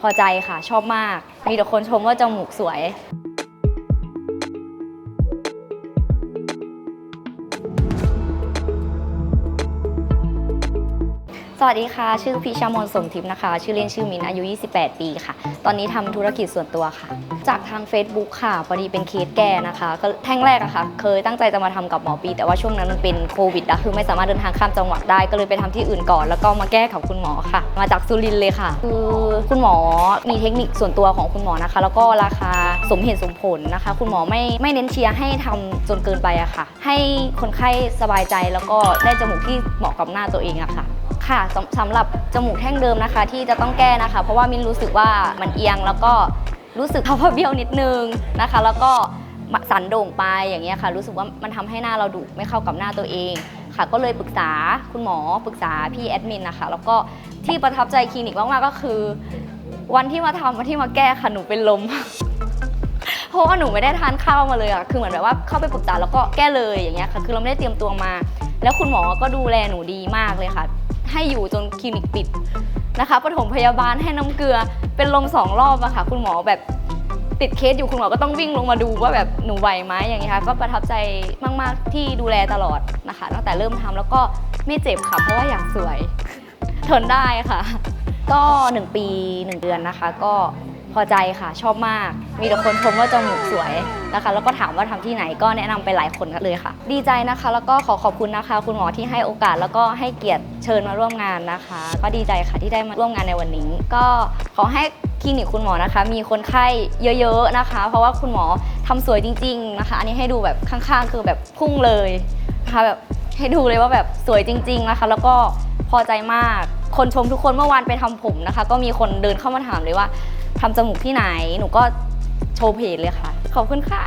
พอใจค่ะ ชอบมาก มีแต่คนชมว่าจมูกสวย สวัสดีค่ะ ชื่อพิชามนสมทิพย์นะคะ ชื่อเล่นชื่อมินอายุ 28 ปีค่ะ ตอนนี้ทำธุรกิจส่วนตัวค่ะ จากทาง Facebook ค่ะ พอดีเป็นเคสแก้นะคะ ก็แท่งแรกอะค่ะ เคยตั้งใจจะมาทำกับหมอปี แต่ว่าช่วงนั้นมันเป็นโควิดอะคือไม่สามารถเดินทางข้ามจังหวัดได้ ก็เลยไปทำที่อื่นก่อน แล้วก็มาแก้กับคุณหมอค่ะ มาจากสุรินเลยค่ะ คือคุณหมอมีเทคนิคส่วนตัวของคุณหมอนะคะ แล้วก็ราคาสมเหตุสมผลนะคะ คุณหมอไม่ไม่เน้นเชียร์ให้ทำจนเกินไปอะค่ะ ให้คนไข้สบายใจแล้วก็ได้จมูกที่เหมาะกับหน้าตัวเองอะค่ะ ค่ะสำสำหรับจมูกแท่งเดิมนะคะ ที่จะต้องแก้นะคะ เพราะว่ามินรู้สึกว่ามันเอียงแล้วก็รู้สึกภาวะเบี้ยวนิดนึงนะคะ แล้วก็สันโด่งไปอย่างเงี้ยค่ะ รู้สึกว่ามันทำให้หน้าเราดุไม่เข้ากับหน้าตัวเองค่ะ ก็เลยปรึกษาคุณหมอปรึกษาพี่แอดมินนะคะ แล้วก็ที่ประทับใจคลินิกมากๆก็คือ วันที่มาทำวันที่มาแก้ค่ะหนูเป็นลมเพราะว่าหนูไม่ได้ทานข้าวมาเลยอะคือเหมือนแบบว่าเข้าไปปรึกษาแล้วก็แก้เลยอย่างเงี้ยค่ะ คือเราไม่ได้เตรียมตัวมา แล้วคุณหมอก็ดูแลหนูดีมากเลยค่ะ ให้อยู่จนคลินิกปิดนะคะปฐมพยาบาลให้น้ำเกลือเป็นลมสองรอบอะค่ะ คุณหมอแบบติดเคสอยู่คุณหมอก็ต้องวิ่งลงมาดูว่าแบบหนูไหวไหมอย่างเงี้ยค่ะ ก็ประทับใจมาก ๆ ที่ดูแลตลอดนะคะ ตั้งแต่เริ่มทำแล้วก็ไม่เจ็บค่ะ เพราะว่าอยากสวยทนได้ค่ะ ก็ 1 ปี 1 เดือนนะคะ ก็ พอใจค่ะ ชอบมาก มีแต่คนชมว่าจมูกสวยนะคะ แล้วก็ถามว่าทำที่ไหนก็แนะนำไปหลายคนเลยค่ะ ดีใจนะคะ แล้วก็ขอขอบคุณนะคะ คุณหมอที่ให้โอกาสแล้วก็ให้เกียรติเชิญมาร่วมงานนะคะ ก็ดีใจค่ะที่ได้มาร่วมงานในวันนี้ ก็ขอให้คลินิกคุณหมอนะคะ มีคนไข้เยอะ ๆนะคะ เพราะว่าคุณหมอทำสวยจริง ๆนะคะ อันนี้ให้ดูแบบข้างๆ คือแบบพุ่งเลยนะคะแบบให้ดูเลยว่าแบบสวยจริง ๆนะคะ แล้วก็พอใจมาก คนชมทุกคนเมื่อวานไปทำผมนะคะ ก็มีคนเดินเข้ามาถามเลยว่า ทำจมูกที่ไหน หนูก็โชว์เพจเลยค่ะ ขอบคุณค่ะ